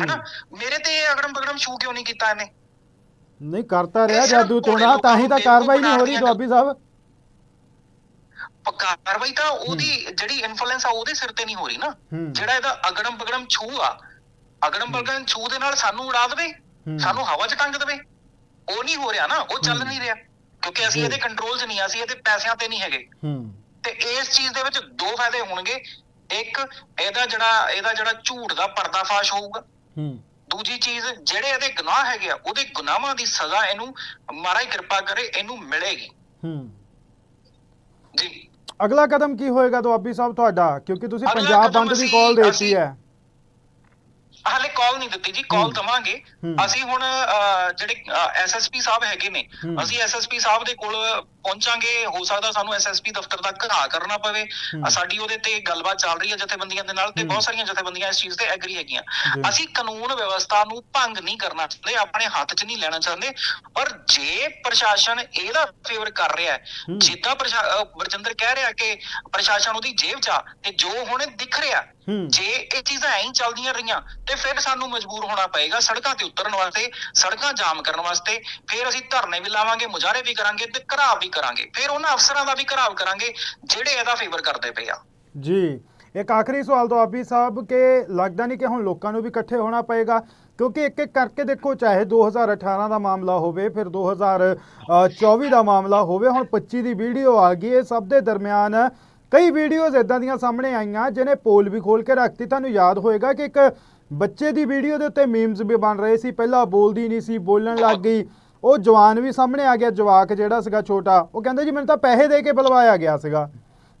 ਹੈਨਾ? ਮੇਰੇ ਤੇ ਇਹ ਅਗੜਮ ਬਗੜਮ ਸ਼ੂ ਕਿਉਂ ਨਹੀਂ ਕੀਤਾ ਇਹਨੇ? ਨਹੀਂ ਕਰਤਾ ਰਿਹਾ ਜਾਦੂ ਟੋਣਾ ਤਾਂ ਹੀ ਤਾਂ ਕਾਰਵਾਈ ਨਹੀਂ ਹੋ ਰਹੀ ਦੁਆਬੀ ਸਾਹਿਬ। ਕਾਰਵਾਈ ਤਾਂ ਉਹਦੀ ਜਿਹੜੀ ਇਨਫਲੂਐਂਸ ਆ ਉਹਦੇ ਸਿਰ ਤੇ ਨਹੀਂ ਹੋ ਰਹੀ ਨਾ। ਜਿਹੜਾ ਇਹਦਾ ਅਗੜਮ ਬਗੜਮ ਛੂ ਆ ਅਗੜਮ ਬਗੜਮ ਛੂ ਦੇ ਨਾਲ ਸਾਨੂੰ ਉਡਾ ਦੇਵੇ। ਸਾਨੂੰ ਹਵਾ 'ਚ ਟੰਗ ਦੇਵੇ। ਉਹ ਨਹੀਂ ਹੋ ਰਿਹਾ ਨਾ ਉਹ ਚੱਲ। ਨਹੀਂ ਰਿਹਾ। ਕਿਉਂਕਿ ਅਸੀਂ। ਇਹਦੇ ਕੰਟਰੋਲ 'ਚ ਨਹੀਂ ਅਸੀਂ ਇਹਦੇ ਪੈਸਿਆਂ ਤੇ ਨਹੀਂ ਹੈਗੇ। ਤੇ ਇਸ ਚੀਜ਼ ਦੇ ਵਿੱਚ ਦੋ ਫਾਇਦੇ ਹੋਣਗੇ। ਇੱਕ ਇਹਦਾ ਜਿਹੜਾ ਇਹਦਾ ਜਿਹੜਾ ਝੂਠ ਦਾ ਪਰਦਾਫਾਸ਼ ਹੋਊਗਾ। ਦੂਜੀ ਚੀਜ਼ ਜਿਹੜੇ ਇਹਦੇ ਗੁਨਾਹ ਹੈਗੇ ਆ ਉਹਦੇ ਗੁਨਾਹਾਂ ਦੀ ਸਜ਼ਾ ਇਹਨੂੰ ਮਹਾਰਾਜ ਕਿਰਪਾ ਕਰੇ ਇਹਨੂੰ ਮਿਲੇਗੀ। ਹੂੰ। ਜੀ। ਅਗਲਾ ਕਦਮ ਕੀ ਹੋਏਗਾ ਦੁਆਬੀ ਸਾਹਿਬ ਤੁਹਾਡਾ? ਕਿਉਂਕਿ ਤੁਸੀਂ ਪੰਜਾਬ ਬੰਦ ਦੀ ਕਾਲ ਦੇਤੀ ਹੈ। ਹਾਲੇ ਕਾਲ ਨਹੀਂ ਦਿੱਤੀ ਜੀ। ਕਾਲ ਦਵਾਂਗੇ। ਅਸੀਂ ਹੁਣ ਜਿਹੜੇ ਐਸਐਸਪੀ ਸਾਹਿਬ ਹੈਗੇ ਨੇ। ਅਸੀਂ ਐਸਐਸਪੀ ਸਾਹਿਬ ਦੇ ਕੋਲ ਪਹੁੰਚਾਂਗੇ ਹੋ ਸਕਦਾ ਸਾਨੂੰ ਐਸਐਸਪੀ ਦਫ਼ਤਰ ਦਾ ਘਰਾ ਕਰਨਾ ਪਵੇ ਸਾਡੀ ਉਹਦੇ ਤੇ ਗੱਲਬਾਤ ਚੱਲ ਰਹੀ ਹੈ ਜਥੇਬੰਦੀਆਂ ਦੇ ਨਾਲ ਤੇ। ਬਹੁਤ ਸਾਰੀਆਂ ਜਥੇਬੰਦੀਆਂ ਇਸ ਚੀਜ਼ ਤੇ ਐਗਰੀ ਹੈਗੀਆਂ। ਅਸੀਂ ਕਾਨੂੰਨ ਵਿਵਸਥਾ ਨੂੰ ਭੰਗ ਨਹੀਂ ਕਰਨਾ ਚਾਹੁੰਦੇ ਆਪਣੇ ਹੱਥ 'ਚ ਨਹੀਂ ਲੈਣਾ ਚਾਹੁੰਦੇ ਪਰ ਜੇ ਪ੍ਰਸ਼ਾਸਨ ਇਹਦਾ ਫੇਵਰ ਕਰ ਰਿਹਾ ਹੈ। ਜਿੱਦਾਂ ਵਰਜਿੰਦਰ ਕਹਿ ਰਿਹਾ ਕਿ ਪ੍ਰਸ਼ਾਸਨ ਉਹਦੀ ਜੇਬ 'ਚ ਆ ਤੇ ਜੋ ਹੁਣ ਦਿਖ ਰਿਹਾ। ਜੇ ਇਹ ਚੀਜ਼ਾਂ ਐਂ ਹੀ ਚੱਲਦੀਆਂ ਰਹੀਆਂ ਤੇ ਫਿਰ ਸਾਨੂੰ ਮਜਬੂਰ ਹੋਣਾ ਪਏਗਾ ਸੜਕਾਂ ਤੇ ਉਤਰਨ ਵਾਸਤੇ ਸੜਕਾਂ ਜਾਮ ਕਰਨ ਵਾਸਤੇ ਫਿਰ ਅਸੀਂ ਧਰਨੇ ਵੀ ਲਾਵਾਂਗੇ ਮੁਜ਼ਾਹਰੇ ਵੀ ਕਰਾਂਗੇ ਤੇ ਘਰਾਵ ਵੀ ਕਰਾਂਗੇ। ਫਿਰ ਉਹਨਾਂ ਅਫਸਰਾਂ ਦਾ ਵੀ ਘਰਾਵ ਕਰਾਂਗੇ, ਜਿਹੜੇ ਇਹਦਾ ਫੇਵਰ ਕਰਦੇ ਪਏ ਆ। ਜੀ, ਇੱਕ ਆਖਰੀ ਸਵਾਲ ਦੁਆਬੀ ਸਾਹਿਬ ਕਿ ਲੱਗਦਾ ਨਹੀਂ ਕਿ ਹੁਣ ਲੋਕਾਂ ਨੂੰ ਵੀ ਇਕੱਠੇ ਹੋਣਾ ਪਏਗਾ? ਕਿਉਂਕਿ ਇੱਕ ਇੱਕ ਕਰਕੇ ਦੇਖੋ, ਚਾਹੇ 2018 ਦਾ ਮਾਮਲਾ ਹੋਵੇ, ਫਿਰ 2024 ਦਾ ਮਾਮਲਾ ਹੋਵੇ, ਹੁਣ 25 ਦੀ ਵੀਡੀਓ ਆ ਗਈ ਇਹ ਸਭ ਦੇ ਦਰਮਿਆਨ ਕਈ ਵੀਡੀਓਜ਼ ਇਦਾਂ ਦੀਆਂ ਸਾਹਮਣੇ ਆਈਆਂ, ਜਿਹਨੇ ਪੋਲ ਵੀ ਖੋਲ ਕੇ ਰੱਖਤੀ। ਤੁਹਾਨੂੰ ਯਾਦ ਹੋਏਗਾ ਕਿ ਇੱਕ ਬੱਚੇ ਦੀ ਵੀਡੀਓ ਦੇ ਉੱਤੇ ਮੀਮਸ ਵੀ ਬਣ ਰਹੇ ਸੀ। ਪਹਿਲਾਂ ਬੋਲਦੀ ਨਹੀਂ ਸੀ, ਬੋਲਣ ਲੱਗ ਗਈ। ਉਹ ਜਵਾਨ ਵੀ ਸਾਹਮਣੇ ਆ ਗਿਆ ਜਵਾਕ ਜਿਹੜਾ ਸੀਗਾ ਛੋਟਾ ਉਹ ਕਹਿੰਦਾ ਜੀ ਮੈਨੂੰ ਤਾਂ ਪੈਸੇ ਦੇ ਕੇ ਬੁਲਵਾਇਆ ਗਿਆ ਸੀਗਾ।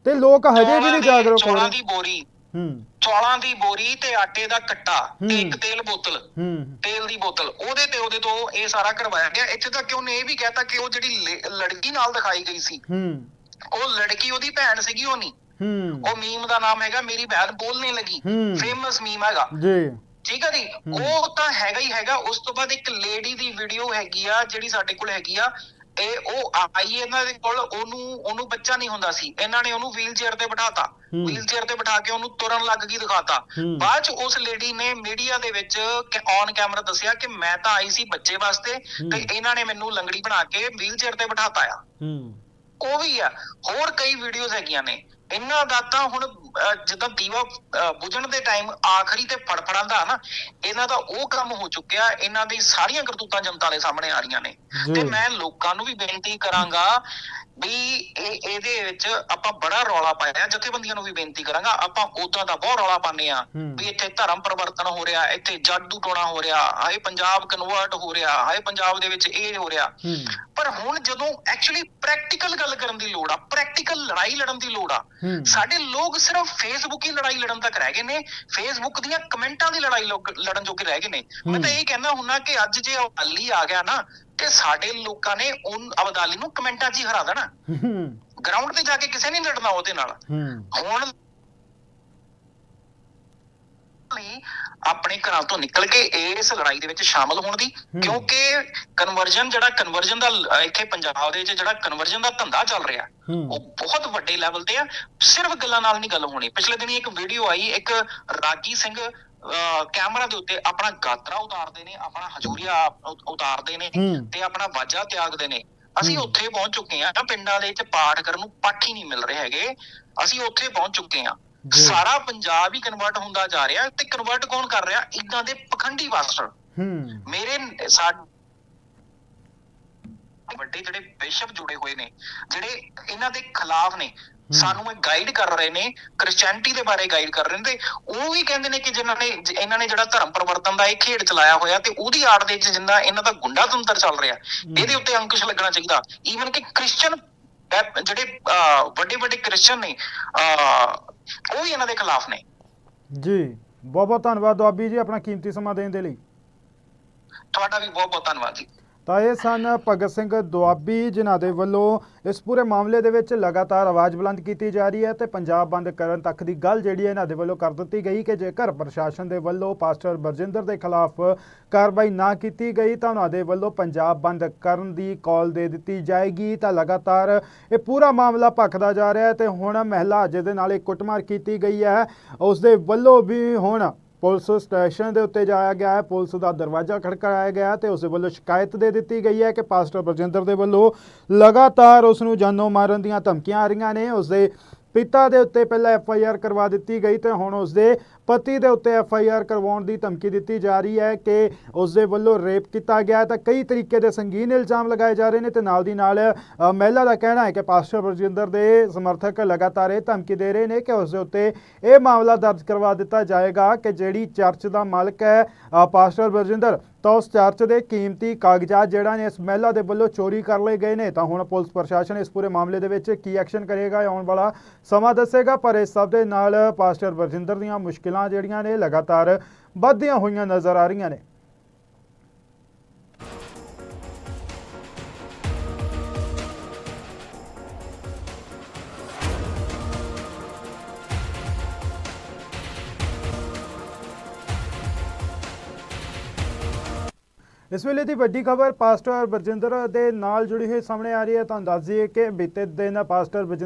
ਤੇ ਲੋਕ ਹਜੇ ਵੀ ਨਹੀਂ ਜਾਗਰੂਕ ਹੋ ਰਹੇ। ਦੀ ਬੋਰੀ। ਹੂੰ। ਚੌਲਾਂ ਦੀ ਬੋਰੀ ਤੇ ਆਟੇ ਦਾ ਕੱਟਾ। ਤੇ ਇੱਕ ਤੇਲ ਬੋਤਲ ਹੂੰ। ਤੇਲ ਦੀ ਬੋਤਲ ਉਹਦੇ ਤੇ ਉਹਦੇ ਤੋਂ ਇਹ ਸਾਰਾ ਕਰਵਾਇਆ ਗਿਆ। ਇੱਥੇ ਤੱਕ ਉਹਨੇ ਇਹ ਵੀ ਕਹਿਤਾ ਕਿ ਉਹ ਜਿਹੜੀ ਲੜਕੀ ਨਾਲ ਦਿਖਾਈ ਗਈ ਸੀ ਹੂੰ। ਉਹ ਲੜਕੀ ਉਹਦੀ ਭੈਣ ਸੀਗੀ ਉਹ ਨਹੀਂ ਹੂੰ। ਉਹ ਮੀਮ ਦਾ ਨਾਮ ਹੈਗਾ ਮੇਰੀ ਭੈਣ ਬੋਲਣੇ ਲੱਗੀ। ਫੇਮਸ ਮੀਮ ਹੈਗਾ। ਜੀ। ਠੀਕ ਹੈ ਜੀ? ਉਹ ਤਾਂ ਹੈਗਾ ਹੀ ਹੈਗਾ। ਉਸ ਤੋਂ ਬਾਅਦ ਇੱਕ ਲੇਡੀ ਦੀ ਵੀਡੀਓ ਹੈਗੀ ਆ ਜਿਹੜੀ ਸਾਡੇ ਕੋਲ ਹੈਗੀ ਆ। ਇਹ ਉਹ ਆਈ ਇਹਨਾਂ ਦੇ ਕੋਲ ਉਹਨੂੰ ਉਹਨੂੰ ਬੱਚਾ ਨਹੀਂ ਹੁੰਦਾ ਸੀ। ਇਹਨਾਂ ਨੇ ਉਹਨੂੰ ਵੀਲ ਚੇਅਰ ਤੇ ਬਿਠਾਤਾ। ਵੀਲ ਚੇਅਰ ਤੇ ਬਿਠਾ ਕੇ ਉਹਨੂੰ ਤੁਰਨ ਲੱਗ ਗਈ ਦਿਖਾਤਾ। ਬਾਅਦ ਚ ਉਸ ਲੇਡੀ ਨੇ ਮੀਡੀਆ ਦੇ ਵਿੱਚ ਔਨ ਕੈਮਰਾ ਦੱਸਿਆ ਕਿ ਮੈਂ ਤਾਂ ਆਈ ਸੀ ਬੱਚੇ ਵਾਸਤੇ ਤੇ। ਇਹਨਾਂ ਨੇ ਮੈਨੂੰ ਲੰਗੜੀ ਬਣਾ ਕੇ ਵੀਲ ਚੇਅਰ ਤੇ ਬਿਠਾਤਾ ਆ। ਉਹ ਵੀ ਆ। ਹੋਰ ਕਈ ਵੀਡੀਓਜ਼ ਹੈਗੀਆਂ ਨੇ। ਇਹਨਾਂ ਦਾ ਤਾਂ ਹੁਣ ਜਿੱਦਾਂ ਦੀਵਾ ਬੁਝਣ ਦੇ ਟਾਈਮ ਆਖਰੀ ਤੇ ਫੜਫੜਾਂਦਾ ਨਾ ਇਹਨਾਂ ਦਾ ਉਹ ਕੰਮ ਹੋ ਚੁੱਕਿਆ ਇਹਨਾਂ ਦੀ ਸਾਰੀਆਂ ਕਰਤੂਤਾਂ ਜਨਤਾ ਦੇ ਸਾਹਮਣੇ ਆ ਰਹੀਆਂ ਨੇ। ਤੇ ਮੈਂ ਲੋਕਾਂ ਨੂੰ ਵੀ ਬੇਨਤੀ ਕਰਾਂਗਾ ਵੀ ਇਹਦੇ ਵਿੱਚ ਆਪਾਂ ਬੜਾ ਰੌਲਾ ਪਾਇਆ ਜਥੇਬੰਦੀਆਂ ਨੂੰ ਵੀ ਬੇਨਤੀ ਕਰਾਂਗਾ ਆਪਾਂ ਉਦਾਂ ਦਾ ਬਹੁਤ ਰੌਲਾ ਪਾਉਂਦੇ ਆ। ਵੀ ਇੱਥੇ ਧਰਮ ਪਰਿਵਰਤਨ ਹੋ ਰਿਹਾ ਇੱਥੇ ਜਾਦੂ ਟੋਣਾ ਹੋ ਰਿਹਾ ਹਾਏ ਪੰਜਾਬ ਕਨਵਰਟ ਹੋ ਰਿਹਾ ਹਾਏ ਪੰਜਾਬ ਦੇ ਵਿੱਚ ਇਹ ਹੋ ਰਿਹਾ ਪਰ ਹੁਣ ਜਦੋਂ ਐਕਚੁਅਲੀ ਪ੍ਰੈਕਟੀਕਲ ਗੱਲ ਕਰਨ ਦੀ ਲੋੜ ਆ ਪ੍ਰੈਕਟੀਕਲ ਲੜਾਈ ਲੜਨ ਦੀ ਲੋੜ ਆ। ਸਾਡੇ ਲੋਕ ਸਿਰਫ ਫੇਸਬੁੱਕ ਹੀ ਲੜਾਈ ਲੜਨ ਤੱਕ ਰਹਿ ਗਏ ਨੇ ਫੇਸਬੁੱਕ ਦੀਆਂ ਕਮੈਂਟਾਂ ਦੀ ਲੜਾਈ ਲੜਨ ਜੋਗੇ ਰਹਿ ਗਏ ਨੇ ਮੈਂ ਤਾਂ ਇਹ ਕਹਿੰਦਾ ਹੁੰਨਾ ਕਿ ਅੱਜ ਜੇ ਅਵਦਾਲੀ ਆ ਗਿਆ ਨਾ ਤੇ ਸਾਡੇ ਲੋਕਾਂ ਨੇ ਉਹ ਅਵਦਾਲੀ ਨੂੰ ਕਮੈਂਟਾਂ 'ਚ ਹੀ ਹਰਾ ਦੇਣਾ। ਗਰਾਊਂਡ ਤੇ ਜਾ ਕੇ ਕਿਸੇ ਨੇ ਲੜਨਾ ਉਹਦੇ ਨਾਲ। ਹੁਣ ਸੀ ਆਪਣੇ ਘਰਾਂ ਤੋਂ ਨਿਕਲ ਕੇ ਇਸ ਲੜਾਈ ਦੇ ਵਿੱਚ ਸ਼ਾਮਲ ਹੋਣ ਦੀ। ਕਿਉਂਕਿ ਕਨਵਰਜਨ ਜਿਹੜਾ ਕਨਵਰਜਨ ਦਾ ਇੱਥੇ ਪੰਜਾਬ ਦੇ ਵਿੱਚ ਜਿਹੜਾ ਕਨਵਰਜਨ ਦਾ ਧੰਦਾ ਚੱਲ ਰਿਹਾ ਉਹ ਬਹੁਤ ਵੱਡੇ ਲੈਵਲ ਤੇ ਆ। ਸਿਰਫ ਗੱਲਾਂ ਨਾਲ ਨਹੀਂ ਗੱਲ ਹੋਣੀ। ਪਿਛਲੇ ਦਿਨੀ ਇੱਕ ਵੀਡੀਓ ਆਈ ਇੱਕ ਰਾਗੀ ਸਿੰਘ ਕੈਮਰਾ ਦੇ ਉੱਤੇ ਆਪਣਾ ਗਾਤਰਾ ਉਤਾਰਦੇ ਨੇ ਆਪਣਾ ਹਜੂਰੀਆ ਉਤਾਰਦੇ ਨੇ ਹੂੰ। ਤੇ ਆਪਣਾ ਵਾਜਾ ਤਿਆਗਦੇ ਨੇ। ਅਸੀਂ ਹੂੰ। ਉੱਥੇ ਪਹੁੰਚ ਚੁੱਕੇ ਆ ਪਿੰਡਾਂ ਦੇ ਵਿੱਚ ਪਾਠ ਕਰਨ ਨੂੰ ਪੱਠ ਹੀ ਨਹੀਂ ਮਿਲ ਰਹੇ ਹੈਗੇ। ਅਸੀਂ ਉੱਥੇ ਪਹੁੰਚ ਚੁੱਕੇ ਜੀ। ਸਾਰਾ ਪੰਜਾਬ ਹੀ ਕਨਵਰਟ ਹੁੰਦਾ ਜਾ ਰਿਹਾ ਤੇ ਕਨਵਰਟ ਕੌਣ ਕਰ ਰਿਹਾ? ਇਦਾਂ ਦੇ ਪਖੰਡੀ ਮਾਸਟਰ। ਹੂੰ। ਮੇਰੇ ਵੱਡੇ ਜਿਹੜੇ ਬਿਸ਼ਪ ਜੁੜੇ ਹੋਏ ਨੇ ਜਿਹੜੇ ਇਹਨਾਂ ਦੇ ਖਿਲਾਫ ਨੇ ਸਾਨੂੰ ਇਹ ਗਾਈਡ ਕਰ ਰਹੇ ਨੇ ਕ੍ਰਿਸਚੀਅਨਟੀ ਦੇ ਬਾਰੇ ਗਾਈਡ ਕਰ ਰਹੇ ਨੇ ਤੇ ਉਹ ਵੀ ਕਹਿੰਦੇ ਨੇ ਕਿ ਜਿਨ੍ਹਾਂ ਨੇ ਇਹਨਾਂ ਨੇ ਜਿਹੜਾ ਧਰਮ ਪਰਿਵਰਤਨ ਦਾ ਇਹ ਖੇਡ ਚਲਾਇਆ ਹੋਇਆ ਤੇ ਉਹਦੀ ਆੜ ਦੇ ਵਿੱਚ ਜਿੰਨਾ ਇਹਨਾਂ ਦਾ ਗੁੰਡਾ ਤੰਤਰ ਚੱਲ ਰਿਹਾ ਇਹਦੇ ਉੱਤੇ ਅੰਕੁਸ਼ ਲੱਗਣਾ ਚਾਹੀਦਾ। ਈਵਨ ਕਿ ਕ੍ਰਿਸਚੀਅਨ ਜਿਹੜੇ ਵੱਡੇ ਵੱਡੇ ਕ੍ਰਿਸਚੀਅਨ ਨੇ ਉਹ ਵੀ ਇਹਨਾਂ ਦੇ ਖਿਲਾਫ ਨੇ। ਜੀ ਬਹੁਤ ਬਹੁਤ ਧੰਨਵਾਦ ਦੁਆਬੀ ਜੀ ਆਪਣਾ ਕੀਮਤੀ ਸਮਾਂ ਦੇਣ ਦੇ ਲਈ। ਤੁਹਾਡਾ ਵੀ ਬਹੁਤ ਬਹੁਤ ਧੰਨਵਾਦ ਜੀ। ਤਾਂ ਇਹ ਸਨ ਭਗਤ ਸਿੰਘ ਦੁਆਬੀ, ਜਿਨ੍ਹਾਂ ਦੇ ਵੱਲੋਂ ਇਸ ਪੂਰੇ ਮਾਮਲੇ ਦੇ ਵਿੱਚ ਲਗਾਤਾਰ ਆਵਾਜ਼ ਬੁਲੰਦ ਕੀਤੀ ਜਾ ਰਹੀ ਹੈ ਤੇ ਪੰਜਾਬ ਬੰਦ ਕਰਨ ਤੱਕ ਦੀ ਗੱਲ ਜਿਹੜੀ ਹੈ ਇਹਨਾਂ ਦੇ ਵੱਲੋਂ ਕਰ ਦਿੱਤੀ ਗਈ ਕਿ ਜੇਕਰ ਪ੍ਰਸ਼ਾਸਨ ਦੇ ਵੱਲੋਂ ਪਾਸਟਰ ਬਰਜਿੰਦਰ ਦੇ ਖਿਲਾਫ ਕਾਰਵਾਈ ਨਾ ਕੀਤੀ ਗਈ ਤਾਂ ਉਹਨਾਂ ਦੇ ਵੱਲੋਂ ਪੰਜਾਬ ਬੰਦ ਕਰਨ ਦੀ ਕਾਲ ਦੇ ਦਿੱਤੀ ਜਾਏਗੀ। ਤਾਂ ਲਗਾਤਾਰ ਇਹ ਪੂਰਾ ਮਾਮਲਾ ਭਖਦਾ ਜਾ ਰਿਹਾ ਹੈ ਤੇ ਹੁਣ ਮਹਿਲਾ ਜਿਹਦੇ ਨਾਲ ਇਹ ਕੁੱਟਮਾਰ ਕੀਤੀ ਗਈ ਹੈ ਉਸ ਦੇ ਵੱਲੋਂ ਵੀ ਹੁਣ ਪੁਲਿਸ ਸਟੇਸ਼ਨ ਦੇ ਉੱਤੇ ਜਾਇਆ ਗਿਆ ਹੈ। ਪੁਲਿਸ ਦਾ ਦਰਵਾਜ਼ਾ ਖੜਕਾਇਆ ਗਿਆ ਹੈ ਤੇ ਉਸ ਵੱਲੋਂ ਸ਼ਿਕਾਇਤ ਦੇ ਦਿੱਤੀ ਗਈ ਹੈ ਕਿ ਪਾਸਟਰ ਬਲਜਿੰਦਰ ਦੇ ਵੱਲੋਂ ਲਗਾਤਾਰ ਉਸ ਨੂੰ ਜਾਨੋਂ ਮਾਰਨ ਦੀਆਂ ਧਮਕੀਆਂ ਆ ਰਹੀਆਂ ਨੇ। ਉਸ ਦੇ ਪਿਤਾ ਦੇ ਉੱਤੇ ਪਹਿਲਾਂ ਐਫ ਆਈ ਆਰ ਕਰਵਾ ਦਿੱਤੀ ਗਈ ਤੇ ਹੁਣ ਉਸ ਦੇ ਪਤੀ ਦੇ ਉੱਤੇ ਐਫ ਆਈ ਆਰ ਕਰਵਾਉਣ ਦੀ ਧਮਕੀ ਦਿੱਤੀ ਜਾ ਰਹੀ ਹੈ ਕਿ ਉਸ ਦੇ ਵੱਲੋਂ ਰੇਪ ਕੀਤਾ ਗਿਆ ਤਾਂ ਕਈ ਤਰੀਕੇ ਦੇ ਸੰਗੀਨ ਇਲਜ਼ਾਮ ਲਗਾਏ ਜਾ ਰਹੇ ਨੇ ਤੇ ਨਾਲ ਦੀ ਨਾਲ ਮਹਿਲਾ ਦਾ ਕਹਿਣਾ ਹੈ ਕਿ ਪਾਸਟਰ ਬਰਜਿੰਦਰ ਦੇ ਸਮਰਥਕ ਲਗਾਤਾਰ ਇਹ ਧਮਕੀ ਦੇ ਰਹੇ ਨੇ ਕਿ ਉਸ ਦੇ ਉੱਤੇ ਇਹ ਮਾਮਲਾ ਦਰਜ ਕਰਵਾ ਦਿੱਤਾ ਜਾਏਗਾ ਕਿ ਜਿਹੜੀ ਚਰਚ ਦਾ ਮਾਲਕ ਹੈ ਪਾਸਟਰ ਬਰਜਿੰਦਰ, ਤਾਂ ਉਸ ਚਰਚ ਦੇ ਕੀਮਤੀ ਕਾਗਜ਼ਾਤ ਜਿਹੜਾ ਨੇ ਇਸ ਮਹਿਲਾ ਦੇ ਵੱਲੋਂ ਚੋਰੀ ਕਰ ਲਏ ਗਏ ਨੇ। ਤਾਂ ਹੁਣ ਪੁਲਿਸ ਪ੍ਰਸ਼ਾਸਨ ਇਸ ਪੂਰੇ ਮਾਮਲੇ ਦੇ ਵਿੱਚ ਕੀ ਐਕਸ਼ਨ ਕਰੇਗਾ ਆਉਣ ਵਾਲਾ ਸਮਾਂ ਦੱਸੇਗਾ, ਪਰ ਇਸ ਸਭ ਦੇ ਨਾਲ ਪਾਸਟਰ ਬਰਜਿੰਦਰ ਦੀਆਂ ਮੁਸ਼ਕਿਲ ਜਿਹੜੀਆਂ ਨੇ ਲਗਾਤਾਰ ਵੱਧਦੀਆਂ ਹੋਈਆਂ ਨਜ਼ਰ ਆ ਰਹੀਆਂ ਨੇ। ਇਸ ਵੇਲੇ ਦੀ ਵੱਡੀ ਖਬਰ ਪਾਸਟਰ ਬਰਜਿੰਦਰ ਦੇ ਨਾਲ ਜੁੜੀ ਹੋਈ ਸਾਹਮਣੇ ਆ ਰਹੀ ਹੈ। ਤੁਹਾਨੂੰ ਦੱਸ ਦਈਏ ਕਿ ਬੀਤੇ ਦਿਨ ਪਾਸਟਰ ਬਰਜਿੰਦਰ